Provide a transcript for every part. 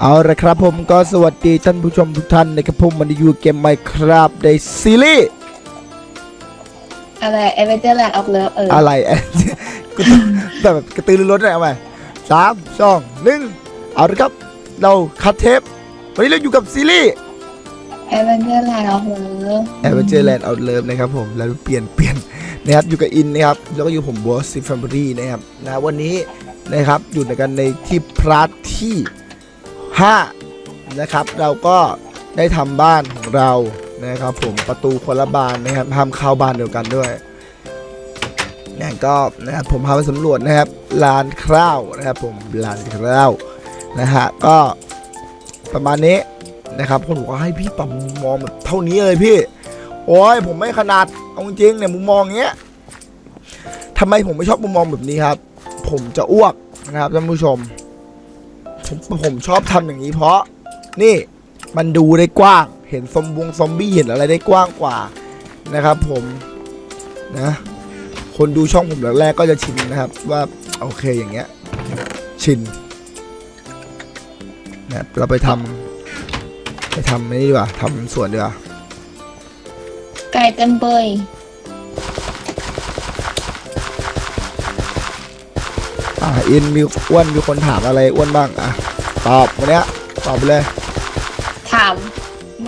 เอาละครับผมก็สวัสดีท่านผู้ชมทุกท่านนะครับผมมันอยู่เกมไมครับในซีรีส์อะไรเอเวอเจอร์แลนด์ออฟเลิฟเอออะไรกูต้องแบบกระตือรือร้นหน่อยเอาไหมสามสองหนึ่งเอาละครับ เราคัดเทปวันนี้เราอยู่กับซีรีส์เอเวอเจอร์แลนด์ออฟเลิฟแอ v เ n อร์แลนด์เอาเลิฟนะครับผมแล้วเปลี่ยนเปลี่ยนนะครับอยู่กับอินนะครับแล้วก็อยู่ผมบอสซิฟแฟมิลี่นะครับนะวันนี้นะครับอยู่ในกันในที่พาร์ทที่ 5นะครับ เราก็ได้ทำบ้านของเรานะครับ ผมประตูคนละบานนะครับห้ามเข้าบานเดียวกันด้วยนี่ก็นะครับผมพาไปสำรวจนะครับลานข้าวนะครับผมลานข้าวนะฮะก็ประมาณนี้นะครับคนบอกว่าให้พี่ปรับมุมมองแบบเท่านี้เลยพี่ โอ้ยผมไม่ขนาดเอาจริงๆเนี่ยมุมมองเงี้ยทำไมผมไม่ชอบมุมมองแบบนี้ครับ ผมจะอ้วกนะครับท่านผู้ชม ผมผมชอบทำอย่างนี้เพราะ นี่มันดูได้กว้าง เห็นซอมบงซอมบี้เห็นอะไรได้กว้างกว่านะครับ ผมนะ คนดูช่องผมแรกๆก็จะชินนะครับ ว่าโอเคอย่างเงี้ย ชินนะเราไปทำไปทำนี่ดีกว่าทำสวนดีกว่าไก่เต็มเบย อ่าอินมีอ้วนมีคนถามอะไรอ้วนบ้างอะตอบวันเนี้ยตอบไปเลยถาม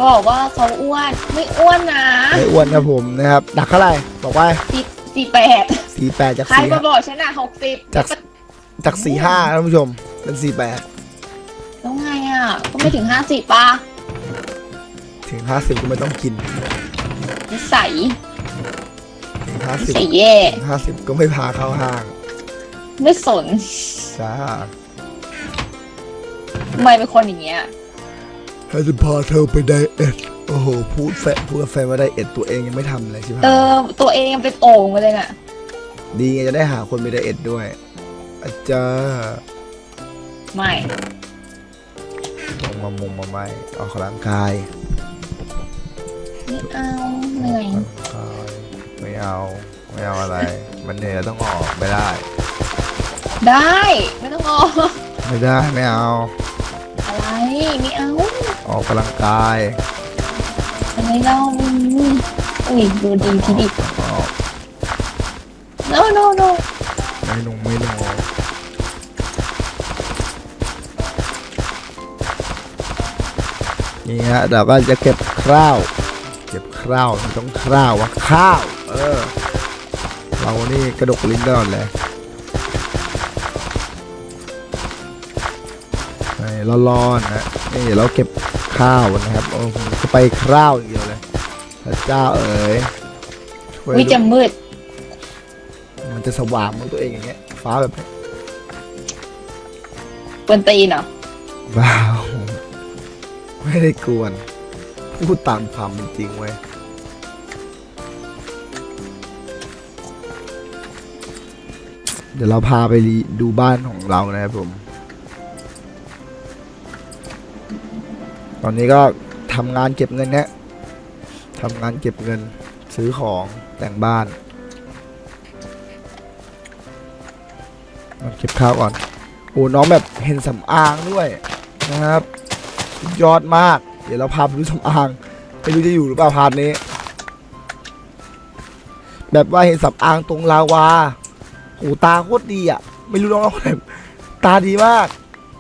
บอกว่าเขาอ้วนไม่อ้วนนะไม่อ้วนครับผมนะครับหนักเท่าไหร่บอกว่าสี่สี่แปดสี่แปดจากใครสี่มาบอกฉันอะหกสิบจากจากสี่ห้าท่านผู้ชมเป็นสี่แปดแล้วไงอะก็ไม่ถึงห้าสิบป่ะถึงห้าสิบก็ไม่ต้องกินนิสัยถึงห้านิสิบสัยแย่ ถึงห้าสิบก็ไม่พาเข้าห้าง ไม่สนจ้าทำไมเป็นคนอย่างเงี้ยให้จะพาเธอไปไดเอทโอ้โห พูดแฟนพูดกับแฟนว่าไดเอทตัวเองยังไม่ทำเลยใช่ไหมเออตัวเองยังเป็นโอ่งไปเลยน่ะ ดีไงจะได้หาคนไปไดเอทด้วยอาจารย์ไม่มงมามุงมาไม่ออกกำลังกายไม่เอาเหนื่อยไม่เอา ไม่เอาอะไร มันเหนื่อยต้องออกไม่ได้ ได้ ไม่ต้องออกไม่ได้ไม่เอา อะไรไม่เอาออกกำลังกายอะไรเล่าอืมอุ้ยดูดีทีดิ ออก no no no ไม่นุ่งไม่นุ่งนี่ฮะเราก็จะเก็บข้าว เก็บข้าวมันต้องข้าววะข้าว เออ เรานี่กระดกลิ้นตลอดเลย ร้อนๆนะนี่เดี๋ยวเราเก็บข้าวนะครับโอ้โหจะไปข้าวอย่างเดียวเลยพระเจ้าเอ๋ยช่วยวิด้จะวยมืด มันจะสว่างเหมือนตัวเองอย่างเงี้ย ฟ้าแบบนี้กวนตีนเหรอว้าวไม่ได้กวนพูดตามความเป็นจริงเว้ยเดี๋ยวเราพาไปดูบ้านของเรานะครับผม ตอนนี้ก็ทำงานเก็บเงินเนี้ยทำงานเก็บเงินซื้อของแต่งบ้านมาเก็บข้าวก่อนโอ้น้องแบบเห็นสำอางด้วยนะครับยอดมาก เดี๋ยวเราพาไปดูสำอางไม่รู้จะอยู่หรือเปล่าพาร์ทนี้ แบบว่าเห็นสำอางตรงลาวาโอ้ตาโคตรดีอะ ไม่รู้น้องๆแบบตาดีมาก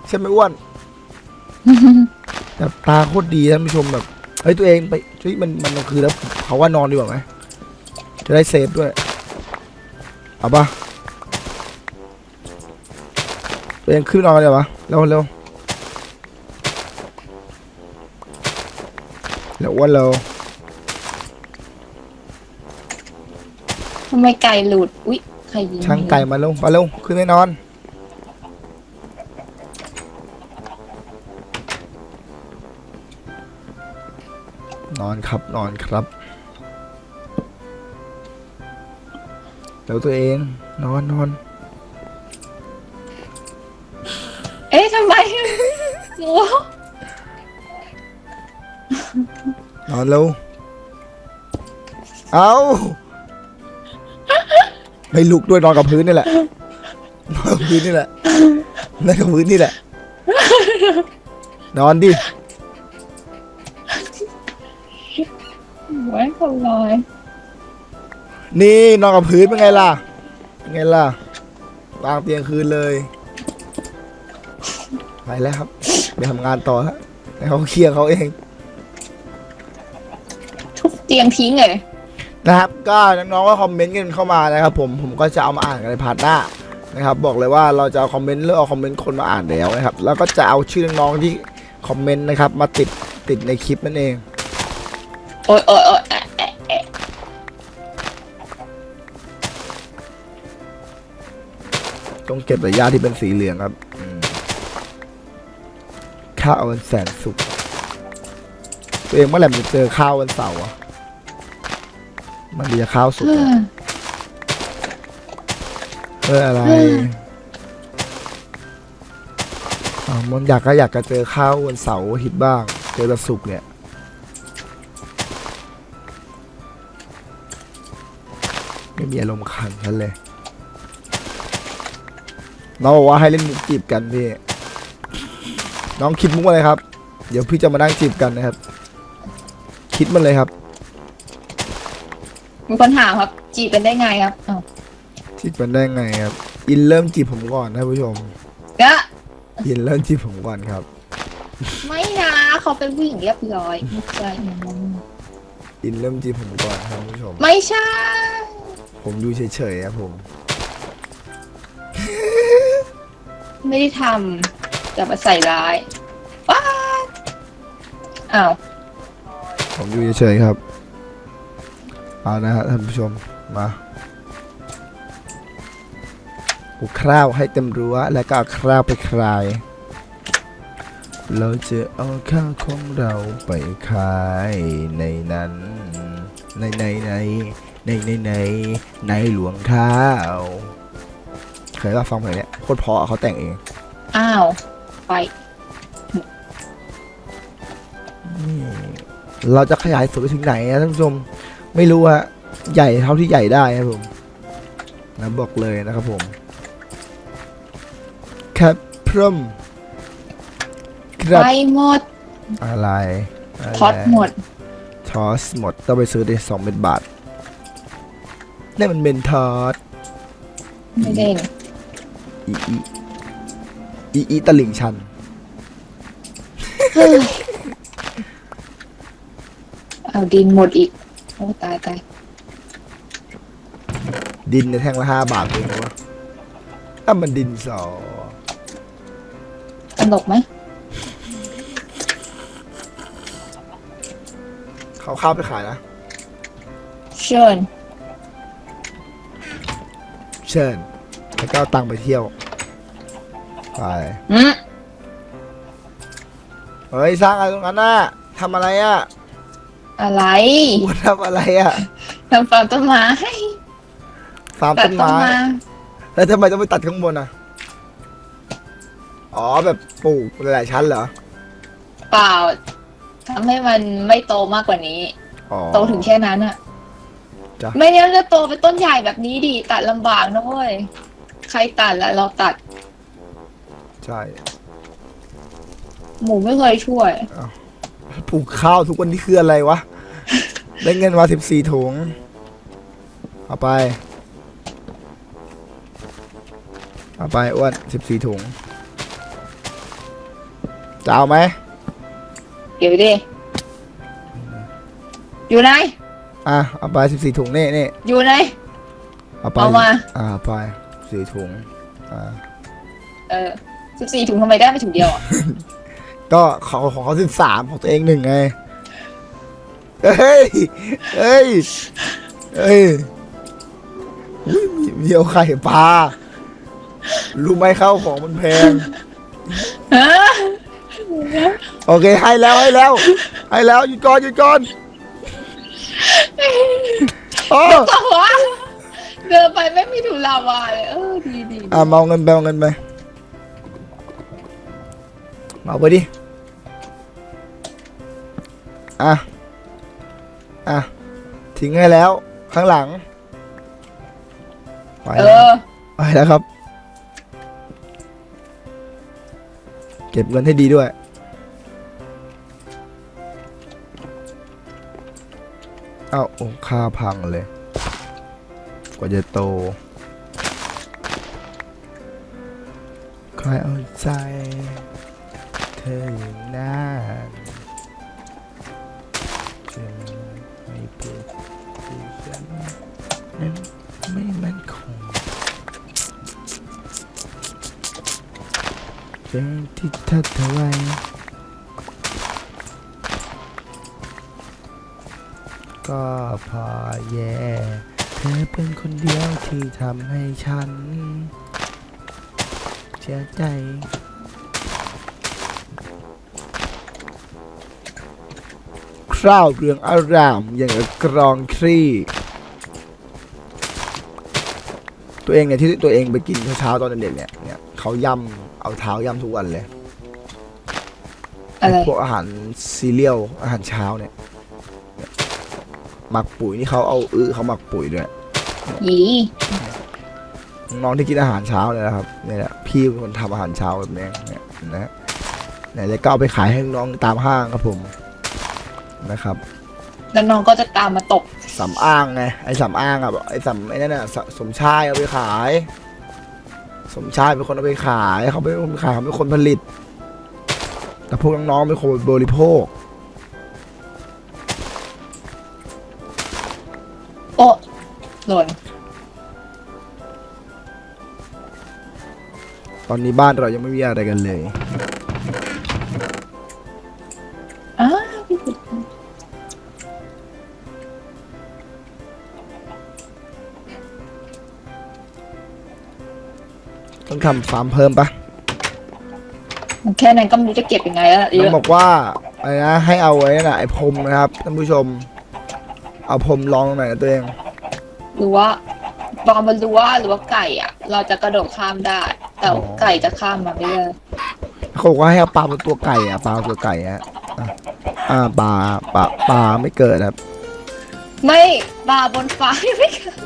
ใช่ไหมอ้วน แบบตาโคตรดีท่านผู้ชมแบบเฮ้ยตัวเองไปเฮ้ยมันมันกลางคืนแล้วเขาว่านอนดีกว่าไหมจะได้เซฟด้วยเอาปะตัวเองขึ้นนอนกันเดี๋ยววะเร็วเร็วเร็วอ้วนเร็วทำไมไก่หลุด อุ๊ย ใครยิงช่างไก่มาเร็วมาเร็วขึ้นไม่นอน นอนครับนอนครับเร็วตัวเอง นอนนอน เอ๊ะทำไมโอ้นอนเร็วเอาไม่ลุกด้วยนอนกับพื้นนี่แหละ นอนกับพื้นนี่แหละนอนกับพื้นนี่แหละ นอนดิ ไว้คนลอยนี่นอนกับพื้นเป็นไงล่ะ เป็นไงล่ะวางเตียงคืนเลย ไปแล้วครับ ไปทำงานต่อฮะให้เขาเคลียร์เขาเอง ทุบเตียงทิ้งเลยนะครับ ก็น้องๆก็คอมเมนต์กันเข้ามานะครับ ผม ผมก็จะเอามาอ่านกันในพาร์ทหน้านะครับ บอกเลยว่าเราจะเอาคอมเมนต์เลือกเอาคอมเมนต์คนมาอ่านแล้วนะครับ แล้วก็จะเอาชื่อน้องๆที่คอมเมนต์นะครับ มาติดติดในคลิปนั่นเองโอ้ยโอ้ยโอ้ยต้องเก็บระยะที่เป็นสีเหลืองครับอืมข้าววันแสนสุขตัวเองเมื่อไหร่มันจะเจอข้าววันเสาร์อะมันดีจะข้าวสุกเอะเอออะไรอ๋อมันอยากก็อยากจะเจอข้าววันเสาร์อาทิตย์บ้าง เจอวันศุกเนี่ย ไม่มีอารมณ์ขันฉันเลยน้องบอกว่าให้เล่นมุกจีบกันพี่ น้องคิดมุกอะไรครับ เดี๋ยวพี่จะมานั่งจีบกันนะครับ คิดมันเลยครับ มีคนถามครับ จีบกันได้ไงครับอ้าวจีบกันได้ไงครับ อินเริ่มจีบผมก่อนท่านผู้ชม ก็อินเริ่มจีบผมก่อนครับ ไม่นะเขาเป็นผู้หญิงเรียบร้อยไม่ใช่อินเริ่มจีบผมก่อนครับท่านผู้ชม ไม่ใช่ ผมดูเฉยๆครับผม ไม่ได้ทำจะมาใส่ร้ายว้าอ้าวผมดูเฉยๆครับ เอานะฮะท่านผู้ชม มากูคร่าวให้เต็มรั้ว แล้วก็เอาคร่าวไปคลาย เราจะเอาข้าวของเราไปขายในนั้น ในในใน ในในในในหลวงข้าวเคยรับฟังเพลงเนี้ยโคตรเพราะอะเขาแต่งเอง อ้าว ไป เราจะขยายส่วนไปถึงไหนอะท่านผู้ชม ไม่รู้ฮะใหญ่เท่าที่ใหญ่ได้ครับผมนะบอกเลยนะครับผมครับพรมครับไปหมด อะไระไรพอดหมด ทอสหมดต้องไปซื้อได้สองเม็ดบาท นี่มันเป็นทอสไม่เด่นอีอีอีอีตลิ่งชัน เฮ้ยเอาดินหมดอีก โอ้ตายตายดินในแท่งละห้าบาทเองนะวะถ้ามันดินสอตลกไหมเขาข้าวไปขายนะ เชิญ เชิญแล้วก็เอาตังค์ไปเที่ยว ไป อืมเฮ้ยสร้างอะไรตรงนั้นน่ะทำอะไรอะอะไรอ้วนทำอะไรอะทำฟาร์มต้นไม้ฟาร์มตัต้ดนต้นไม้ไม้แล้วทำไมต้องไปตัดข้างบนอะ อ๋อแบบปลูกหลายๆชั้นเหรอ เปล่าทำให้มันไม่โตมากกว่านี้ อ๋อ โตถึงแค่นั้นอะ จ้ะไม่งั้นจะโตเป็นต้นใหญ่แบบนี้ดิตัดลำบากนะเว้ยใครตัดแล้วเราตัดใช่หมูไม่เคยช่วย ปลูกข้าวทุกวันนี้คืออะไรวะ ได้เงินมาสิบสี่ถุง เอาไป เอาไปอ้วนสิบสี่ถุง จะเอาไหม เดี๋ยวดิ อยู่ไหน อะเอาไปสิบสี่ถุงนี่นี่อยู่ไหน เอาไปเอามา อ่าเอาไปสี่ถุงอ่าเออสิบสี่ถุงทำไมได้ไม่ถุงเดียวอะก็ของของเขาสิบสามของตัวเองหนึ่งไงเฮ้ยเฮ้ยเฮ้ยอุ๊ยมีมีเอาไข่ปลารู้ไหมข้าวของมันแพง ฮะโอเคให้แล้วให้แล้ว ให้แล้วหยุดก่อนหยุดก่อน โอ้ต่อวะเดินไปไม่มีถุงลาวาเลย เออดีดีอะเมาเงินไปเอาเงินไปเมาไปดิ อะ อะ ทิ้งให้แล้ว ข้างหลัง ไปเอแล้วอ ไปแล้วครับ เก็บเงินให้ดีด้วย เอ้าอ้ค่าพังเลย กว่าจะโตใครเอาใจ เธออยู่นานจนไม่พูดที่ฉันนั้นไม่มั่นคงเพลงที่เธอเธ ก็พอแย่ เธอเป็นคนเดียวที่ทำให้ฉัน เสียใจ คราวเรืองอารามอย่างกับกรองครี่ ตัวเองเนี่ยที่ตัวเองไปกินเช้าๆตอนเด็กๆเนี่ยเนี่ยเขาย่ำเอาเท้าย่ำทุกวันเลยอะไร พวกอาหารซีเรียลอาหารเช้าเนี่ยเนี่ย หมักปุ๋ยนี่เขาเอาอื้อเขาหมักปุ๋ยด้วยหยีน้องที่กินอาหารเช้าเลยนะครับเนี่ยแหละพี่เป็นคนทำอาหารเช้าแบบนี้เนี่ยนะฮะเนี่ยแล้วก็เอาไปขายให้น้องตามห้างครับผมนะครับ แล้วน้องก็จะตามมาตกสำอางไงไอ้สำอางอะบอกไอ้สำไอ้นั่นน่ะสสมชายเอาไปขาย สมชายเป็นคนเอาไปขายเขาเป็นคนขายเขาเป็นคนผลิต แต่พวกน้องๆเป็นคนบริโภค โอ้หล่นตอนนี้บ้านเรายังไม่มีอะไรกันเลย อ้าพี่บุตรต้องทำฟาร์มเพิ่มปะแค่นั้นก็ไม่รู้จะเก็บยังไงแล้วเยต้องอะบอกว่าอะไรนะให้เอาไว้นะไอ้พรมนะครับท่านผู้ชม เอาพรมรองตรงไหนนะตัวเอง หรือว่าบอมมันรู้ว่าหรือว่าไก่อะ เราจะกระโดดข้ามได้ แต่ไก่จะข้ามมาไม่ได้เขาบอกว่าให้เอาปลาเป็นตัวไก่อะปลาเป็นตัวไก่ฮะอะอ่าปลาปลาปลาไม่เกิดครับ ไม่บาบนฟ้าไม่เกิด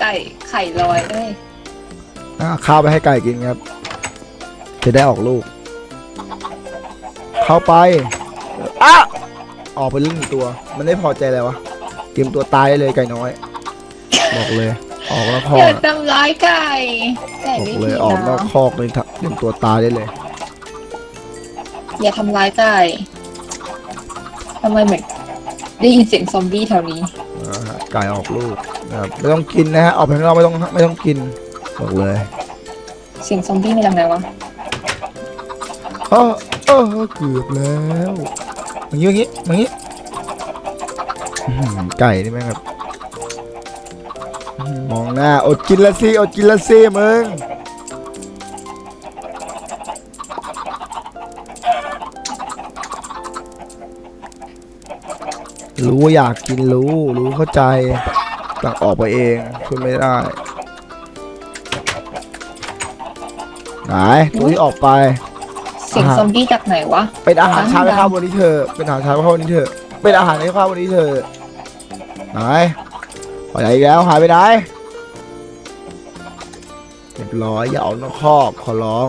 ไก่ไข่ลอยเลยอ่าข้าวไปให้ไก่กินครับ จะได้ออกลูก เข้าไปอะ ออกไปเรื่องหนึ่งตัว มันไม่พอใจเลยวะเตรียมตัวตายได้เลยไก่น้อย บอกเลย ออกแล้วคออย่ากทำร้ายไก่ไก่บอไม่กเลผิยดออกนอกนะคอกเลยเตรียมตัวตายได้เลย อย่าทำร้ายไก่ทำไมเหมือนได้ยินเสียงซอมบี้แถวนี้นะฮะไก่ออกลูกนะครับไม่ต้องกินนะฮะออกไปข้างนอกไม่ต้องไม่ต้องกินบอกเลยเสียงซอมบี้มาจากไหนวะ เออเออเกือบแล้ว อย่างงี้อย่างงี้อย่างงี้ไก่นี่แม่งแบบมองหน้าอดกินละสิอดกินละสิมึงรู้ว่าอยากกินรู้รู้เข้าใจต่างออกไปเองช่วยไม่ได้ไหนตัวที่ออกไป เสียงซอมบี้จากไหนวะ เป็นอาหารเช้าร้านให้ข้าววันนี้เธอ เป็นอาหารเช้าให้ข้าววันนี้เธอ เป็นอาหารให้ข้าววันนี้เธอะไหนไปไหนอีกแล้วหายไปไหนเรียบร้อยอย่าออกนอกคอกขอร้อง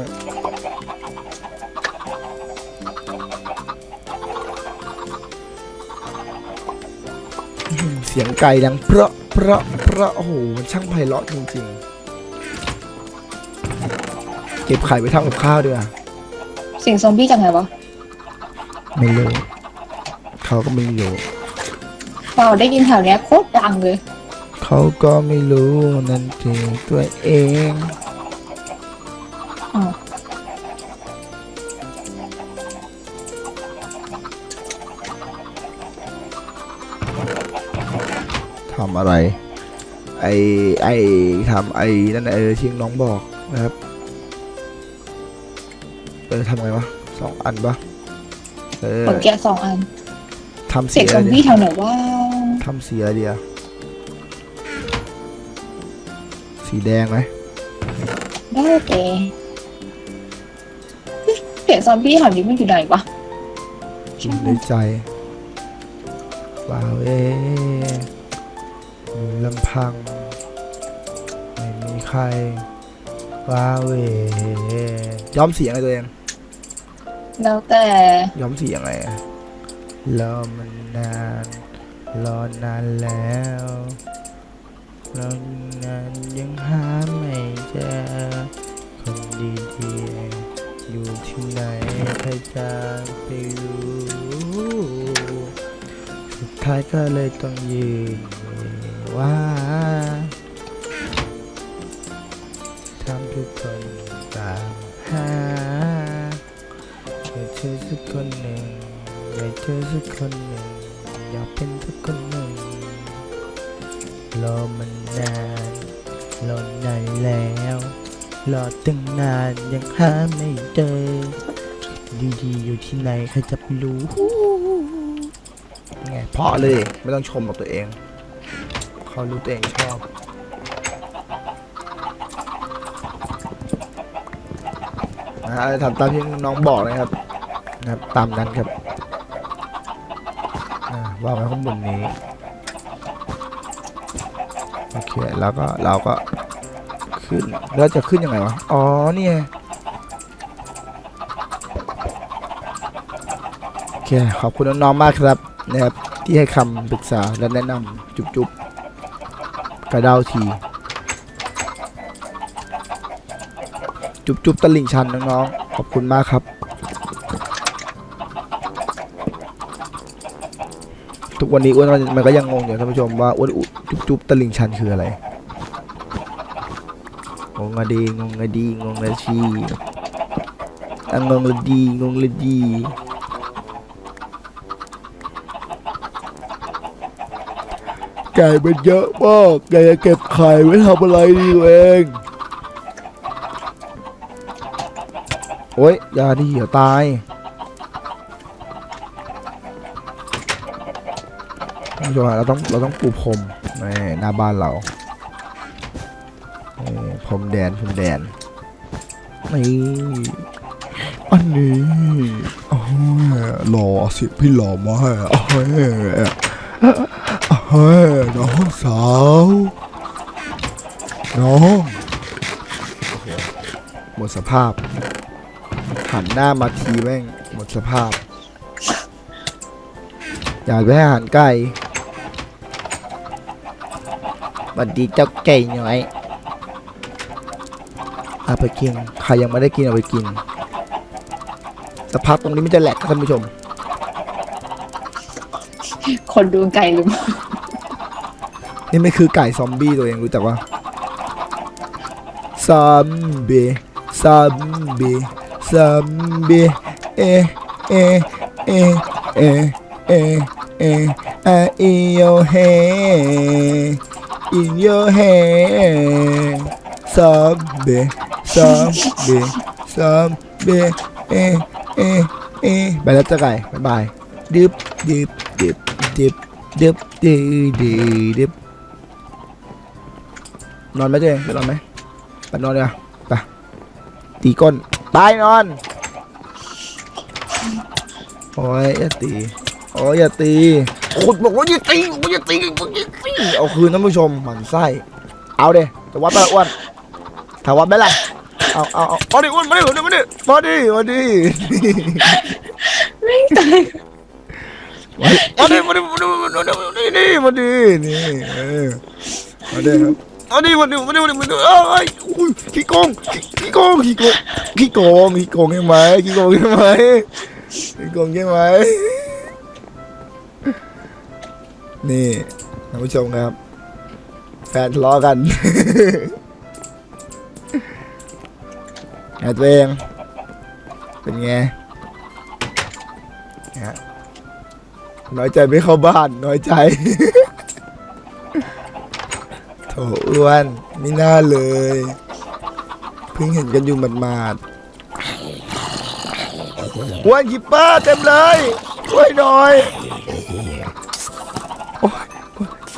เสียงไก่ดังเพราะเพราะเพราะโอ้โหมันช่างไพเราะจริงๆ เก็บไข่ไปทำกับข้าวด้วย เสียงซอมบี้จากไหนวะไม่รู้เขาก็ไม่รู้เราได้ยินแถวเนี้ยโคตรดังเลย เขาก็ไม่รู้นั่นเองตัวเองอ้าวทำอะไร ไอไอทำไอนั่นน่ะเออที่น้องบอกนะครับ เออทำไงวะสองอันปะเออผลแกะสองอันทำเสีสียงอะซไรอมดีบี้แถวไหนวะทำสีอะไรดีอะสีแดงไหมได้แกเสียงซอมบี้แถวนี้มันอยู่ไหนวะอยู่ในใจว้าวเออยู่ลำพัง ไม่มีใครว้าวเวย้อมสียังไงตัวเอง แล้วแต่ย้อมสียังไงอะแล้วมันนานรอนานแล้วรอนานยังหาไม่เจอคนดีๆอยู่ที่ไหนใครจะไปรู้สุดท้ายก็เลยต้องยืนว่าทำทุกคนตามหาอยา เจอสักคนหนึ่งอยากเจอสักคนหนึ่งอยากเป็นสักคนหนึ่งรอมันนานรอนานแล้วรอตั้งนานยังหาไม่เจอดีๆอยู่ที่ไหนใครจะไปรู้ไงเพราะเลยไม่ต้องชมกับตัวเอง เขารู้ตัวเองชอบนะฮะทำตามที่น้องบอกนะครับ นะครับตามนั้นครับอ่าวางไว้ข้างบนนี้โอเคแล้วก็เราก็ขึ้นแล้วจะขึ้นยังไงวะอ๋อนี่ไงโอเคขอบคุณน้องๆมากครับนะครับที่ให้คำปรึกษาและแนะนำจุบๆกระเด้าทีจุบจุบตลิ่งชันน้องๆขอบคุณมากครับ ทุกวันนี้อ้วนมันก็ยังงงอยู่ท่านผู้ชมว่าอ้วนอุจุบจุบตะลิงชันคืออะไรงงอะดีงงอะดีงงละชีงงละดีงงละดีไก่มันเยอะมากไก่จะเก็บไข่ไว้ทำอะไรดีเองโอ๊ยอย่าดิเดี๋ยวตาย ผู้ชมเราต้องเราต้องปูพรมในหน้าบ้านเราพรมแดนพรมแดนนี่อันนี้อ้ยหล่อสิพี่หล่อมากโอ้ยเฮ้ยน้องสาวน้องหมดสภาพ หันหน้ามาทีแม่งหมดสภาพ อยากไปให้อาหารไก่ บัดดีเจ้าไก่หน่อยเอาไปกินใครยังไม่ได้กินเอาไปกินสภาพตรงนี้มันจะแหลกครับท่านผู้ชม คนดูไก่หรือเปล่านี่ไม่คือไก่ซอมบี้ตัวเองรู้จักว่าซอมบี้ซอมบี้ซอมบี้เอเอเอเอเอเออะอิโยเฮอิโยเฮซอมบี้ซอ in your hand zombie zombie zombie เอเอเอไปแล้วจะไก่บ๊ายบายดึบดึบดึบดึบดึบดึดึดึบนอนไหมเจ๊จะนอนไหมไปนอนเลยไปตีก้นไปนอนโอ้ยอย่าตีโอ้ยอย่าตี ขุดบอกว่าอย่าตีบอกว่าอย่าตีบอกอย่าตีเอาคืนท่านผู้ชมหมันไส้ เอาเด้จะวัดไปละอ้วนถ้าวัดไม่ไรเอาเอาเอาเอาดิอ้วนมาดิมาดิมาดิมาดิมาดิไม่ตายมาดิมาดิมาดิมาดิมาดินี่มาดินี่เออมาดิครับเอาดิมาดิมาดิมาดิมาดิเอ้ยอุ้ยขี้โกงขี้ขี้โกงขี้โกงขี้โกงขี้โกงใช่ไหมขี้โกงใช่ไหมขี้โกงใช่ไหม นี่ท่านผู้ชมครับ แฟนทะเลาะกันไงตัวเอง เป็นไงฮะน้อยใจไม่เข้าบ้าน น้อยใจ โถอ้วนไม่น่าเลย เพิ่งเห็นกันอยู่หมาดๆอ้วนหยิบป้าเต็มเลยช่วยหน่อย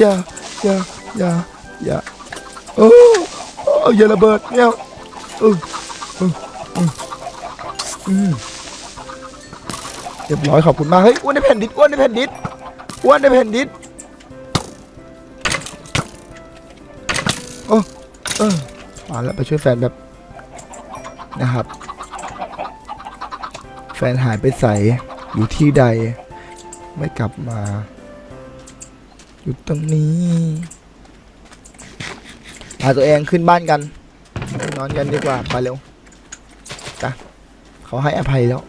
อย่าอย่าอย่าอย่าโอ้โอ้ย่าระเบิดเนี่ยเออเออเอออืมเรียบร้อยขอบคุณมากเฮ้ยอ้วนในแผ่นดินอ้วนในแผ่นดินอ้วนในแผ่นดินเออมาแล้วไปช่วยแฟนแบบนะครับ แฟนหายไปใส่อยู่ที่ใดไม่กลับมา อยู่ตรงนี้พาตัวเองขึ้นบ้านกัน นอนกันดีกว่า ไปเร็วจ้ะเขาให้อภัยแล้ว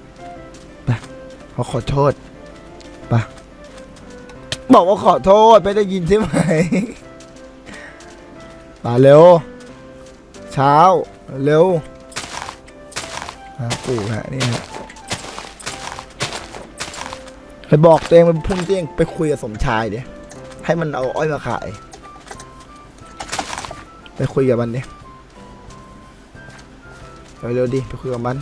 ไปเขาขอโทษไปบอกว่าขอโทษ ไม่ได้ยินใช่ไหมมาเร็ว เช้า เร็วหาปู่ฮะนี่ฮะไปบอกตัวเองไปพุ่งตัวเองไปคุยกับสมชายเดี๋ย ให้มันเอาอ้อยมาขาย ไปคุยกับมันเนี่ยไปเร็วดิไปคุยกับมัน